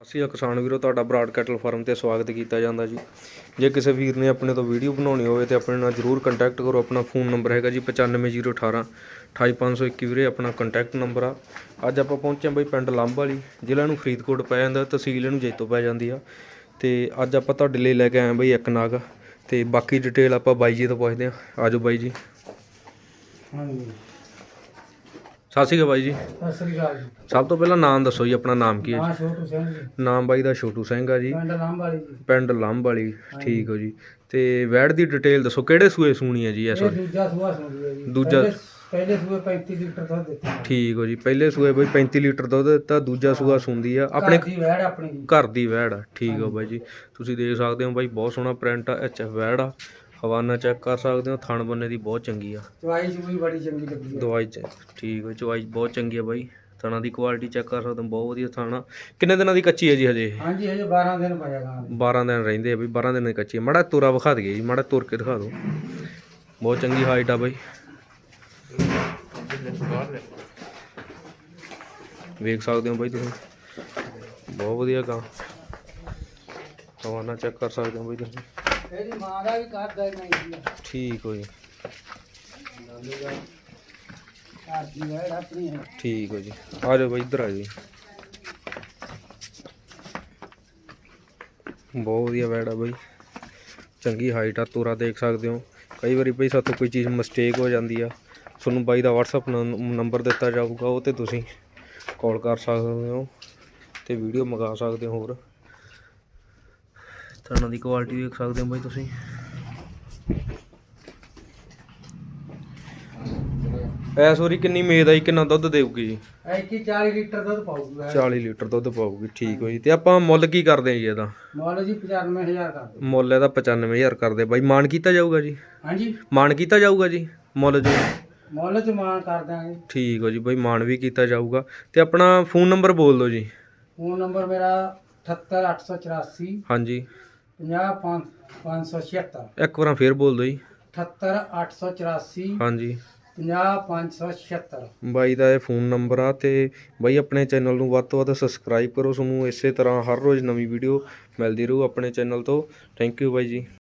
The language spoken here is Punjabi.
ਅਸੀਂ ਕਿਸਾਨ ਵੀਰੋ, ਤੁਹਾਡਾ ਬਰਾਡ ਕੈਟਲ ਫਾਰਮ ਤੇ ਸਵਾਗਤ ਕੀਤਾ ਜਾਂਦਾ ਜੀ। ਜੇ ਕਿਸੇ ਵੀਰ ਨੇ ਆਪਣੇ ਤੋਂ ਵੀਡੀਓ ਬਣਾਉਣੀ ਹੋਵੇ ਤੇ ਆਪਣੇ ਨਾਲ ਜਰੂਰ ਕੰਟੈਕਟ ਕਰੋ। ਆਪਣਾ ਫੋਨ ਨੰਬਰ ਹੈਗਾ ਜੀ 95018 28521 ਵੀਰੇ, ਆਪਣਾ ਕੰਟੈਕਟ ਨੰਬਰ ਆ। ਅੱਜ ਆਪਾਂ ਪਹੁੰਚੇ ਹਾਂ ਬਈ ਪਿੰਡ ਲੰਬ ਵਾਲੀ। ਜ਼ਿਲ੍ਹਾ ਨੂੰ ਫਰੀਦਕੋਟ ਪੈ ਜਾਂਦਾ, ਤਹਿਸੀਲ ਇਹਨੂੰ ਜੈਤੋ ਪੈ ਜਾਂਦੀ ਆ। ਤੇ ਅੱਜ ਆਪਾਂ ਤੁਹਾਡੇ ਲਈ ਲੈ ਕੇ ਆਏ ਹਾਂ ਬਈ ਇੱਕ ਨਾਗ। ਤੇ ਬਾਕੀ ਡਿਟੇਲ ਆਪਾਂ ਬਾਈ ਜੀ ਤੋਂ ਪੁੱਛਦੇ ਹਾਂ। ਆਜੋ ਬਾਈ ਜੀ। ਹਾਂਜੀ। ਸਤਿ ਸ਼੍ਰੀ ਅਕਾਲ ਬਾਈ ਜੀ। ਸਤਿ ਸ੍ਰੀ ਅਕਾਲ ਜੀ। ਸਭ ਤੋਂ ਪਹਿਲਾਂ ਨਾਮ ਦੱਸੋ ਜੀ ਆਪਣਾ ਨਾਮ ਕੀ ਹੈ ਹਾਂ ਛੋਟੂ ਸਿੰਘ ਜੀ। ਨਾਮ ਬਾਈ ਦਾ ਛੋਟੂ ਸਿੰਘ ਆ ਜੀ। ਪਿੰਡ ਲਾਂਬਾਲੀ ਜੀ। ਪਿੰਡ ਲੰਬ ਵਾਲੀ ਠੀਕ ਹੋ ਜੀ। ਤੇ ਵੈੜ ਦੀ ਡਿਟੇਲ ਦੱਸੋ ਕਿਹੜੇ ਸੂਏ ਸੂਣੀ ਹੈ ਜੀ ਇਸ ਇਹ ਵਾਰ ਦੂਜਾ ਸੂਆ ਸੁਣਦੀ ਹੈ ਜੀ। ਦੂਜਾ- ਪਹਿਲੇ- ਪਹਿਲੇ ਸੂਏ 35 ਲੀਟਰ ਦੁੱਧ ਦਿੱਤਾ। ਠੀਕ ਹੋ ਜੀ ਪਹਿਲੇ ਸੂਏ ਬਈ 35 ਲੀਟਰ ਦੁੱਧ ਦਿੱਤਾ ਦੂਜਾ ਸੂਆ ਸੁੰਦੀ ਆ। ਆਪਣੇ ਘਰ ਦੀ ਵੈੜ ਆਪਣੀ ਜੀ। ਘਰ ਦੀ ਵੈੜ ਆ ਠੀਕ ਹੋ ਬਾਈ ਜੀ। ਤੁਸੀਂ ਦੇਖ ਸਕਦੇ ਹੋ ਬਾਈ ਬਹੁਤ ਸੋਹਣਾ ਪ੍ਰਿੰਟ ਆ ਐਚ ਵੈੜ ਆ। ਹਵਾਨਾ ਚੈੱਕ ਕਰ ਸਕਦੇ ਹੋ ਥਣ ਬੰਨੇ ਦੀ ਬਹੁਤ ਚੰਗੀ ਆ। ਚਵਾਈ ਚੂਈ ਬੜੀ ਚੰਗੀ ਲੱਗੀ ਹੈ ਦਵਾਈ ਚ ਠੀਕ ਹੋ ਚਵਾਈ ਬਹੁਤ ਚੰਗੀ ਆ ਬਾਈ। ਥਣਾ ਦੀ ਕੁਆਲਿਟੀ ਚੈੱਕ ਕਰ ਸਕਦੇ ਹੋ ਬਹੁਤ ਵਧੀਆ ਥਾਣਾ ਕਿੰਨੇ ਦਿਨਾਂ ਦੀ ਕੱਚੀ ਹੈ ਜੀ ਹਜੇ? ਇਹ? ਹਾਂਜੀ ਹਜੇ 12 ਦਿਨ ਪਿਆ ਗਾਂ ਦੇ 12 ਦਿਨ ਰਹਿੰਦੇ ਆ ਬਈ 12 ਦਿਨ ਦੀ ਕੱਚੀ ਆ। ਮੜਾ ਤੁਰਾ ਵਿਖਾ ਦਈਏ ਜੀ ਮੜਾ ਤੁਰ ਕੇ ਦਿਖਾ ਦਿਓ। ਬਹੁਤ ਚੰਗੀ ਹਾਈਟ ਆ ਬਾਈ। ਵੇਖ ਸਕਦੇ ਹੋ ਬਾਈ ਤੁਸੀਂ। ਬਹੁਤ ਵਧੀਆ ਗਾਂ ਹਵਾਨਾ ਚੈੱਕ ਕਰ ਸਕਦੇ ਹੋ ਬਾਈ ਤੁਸੀਂ। ਇਹਦੀ ਮਾਂ ਦਾ ਵੀ ਕਰਦਾ ਹੀ ਨਹੀਂ ਜੀ ਠੀਕ ਹੋ ਜੀ। ਘਰ ਦੀ ਵੈੜ ਆਪਣੀ ਹੈ। ਠੀਕ ਹੋ ਜੀ। ਆ ਜਾਓ ਬਾਈ ਇੱਧਰ ਆ ਜੀ। ਬਹੁਤ ਵਧੀਆ ਵੈੜ ਆ ਬਾਈ। ਚੰਗੀ ਹਾਈਟ ਆ ਤੋਰਾ ਦੇਖ ਸਕਦੇ ਹੋ। ਕਈ ਵਾਰੀ ਬਈ ਸਾਤੋਂ ਕੋਈ ਚੀਜ਼ ਮਿਸਟੇਕ ਹੋ ਜਾਂਦੀ ਆ। ਤੁਹਾਨੂੰ ਬਾਈ ਦਾ WhatsApp ਨੰਬਰ ਦਿੱਤਾ ਜਾਊਗਾ ਉਹ ਤੇ ਤੁਸੀਂ ਕਾਲ ਕਰ ਸਕਦੇ ਹੋ ਤੇ ਵੀਡੀਓ ਮੰਗਾ ਸਕਦੇ ਹੋ ਹੋਰ। ਥਾਣਾ ਦੀ ਕੁਆਲਿਟੀ ਦੇਖ ਸਕਦੇ ਹੋ ਬਾਈ ਤੁਸੀਂ। ਐਸ ਵਾਰੀ ਕਿੰਨੀ ਮੇਦ ਆਈ ਕਿੰਨਾ ਦੁੱਧ ਦੇਊਗੀ ਜੀ? ਐਕੀ 40 ਲੀਟਰ ਦੁੱਧ ਪਾਉਗੀ ਵੈੜ 40 ਲੀਟਰ ਦੁੱਧ ਪਾਊਗੀ ਠੀਕ ਹੋ ਜੀ। ਤੇ ਆਪਾਂ ਮੁੱਲ ਕੀ ਕਰਦੇ ਹਾਂ ਜੀ ਇਹਦਾ? ਮੁੱਲ ਜੀ 95000 ਕਰ ਦਿਓ ਮੁੱਲ ਇਹਦਾ 95000 ਕਰਦੇ। ਬਾਈ ਮਾਨ ਕੀਤਾ ਜਾਊਗਾ ਜੀ? ਹਾਂਜੀ। ਮਾਨ ਕੀਤਾ ਜਾਊਗਾ ਜੀ ਮੁੱਲ ਜੀ? ਮੁੱਲ ਚ ਮਾਨ ਕਰ ਦਾਂਗੇ ਠੀਕ ਹੋ ਜੀ ਬਾਈ ਮਾਨ ਵੀ ਕੀਤਾ ਜਾਊਗਾ। ਤੇ ਆਪਣਾ ਫੋਨ ਨੰਬਰ ਬੋਲ ਦਿਓ ਜੀ। ਫੋਨ ਨੰਬਰ ਮੇਰਾ 78884 ਹਾਂਜੀ। 50576 ਇੱਕ ਵਾਰਾਂ ਫੇਰ ਬੋਲ ਦਿਓ ਜੀ। 78884 ਹਾਂਜੀ। 50576 ਬਾਈ ਦਾ ਇਹ ਫੋਨ ਨੰਬਰ ਆ ਤੇ ਬਾਈ ਆਪਣੇ ਚੈਨਲ ਨੂੰ ਵੱਧ ਤੋਂ ਵੱਧ ਸਬਸਕ੍ਰਾਈਬ ਕਰੋ। ਤੁਹਾਨੂੰ ਇਸੇ ਤਰ੍ਹਾਂ ਹਰ ਰੋਜ਼ ਨਵੀਂ ਵੀਡੀਓ ਮਿਲਦੀ ਰਹੂ ਆਪਣੇ ਚੈਨਲ ਤੋਂ। ਥੈਂਕ ਯੂ ਬਾਈ ਜੀ।